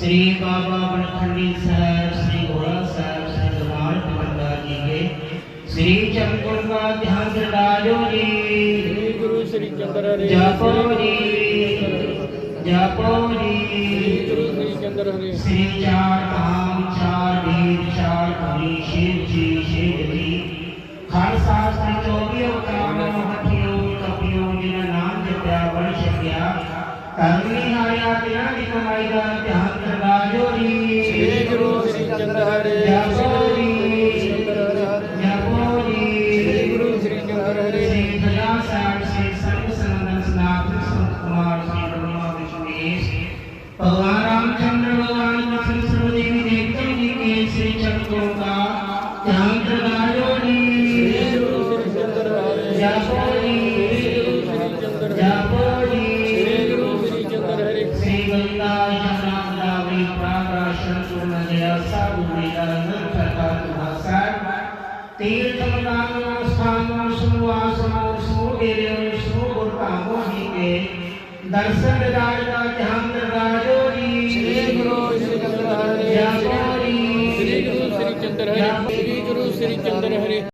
श्री बाबा बनखंडी साहब श्री घोड़ा साहब श्री धमाल दुकानदार जी के श्री चमकुल का ध्यान डालो जी गुरु श्री चंद्र जापो जी जापो जी गुरु श्री चंद्र श्री चार धाम चार वीर चार हरि शिव जी शिव जी। हर शास्त्र चौबीस काम हथियों कपियों जिन नाम जपया वर्ष किया। कर्मी हाया बिना की कमाई का ध्यान की श्री गुरु श्री चंद्र भगवान रामचंद्र भगवान श्री चक्रों तीर्थम नाम स्थान सुनु आसनो सुनु एरे विष्णु गुरु कामो जी के दर्शन राज का ध्यान राजो जी श्री गुरु श्री चंद्र हरे श्री गुरु श्री चंद्र हरे श्री गुरु श्री चंद्र हरे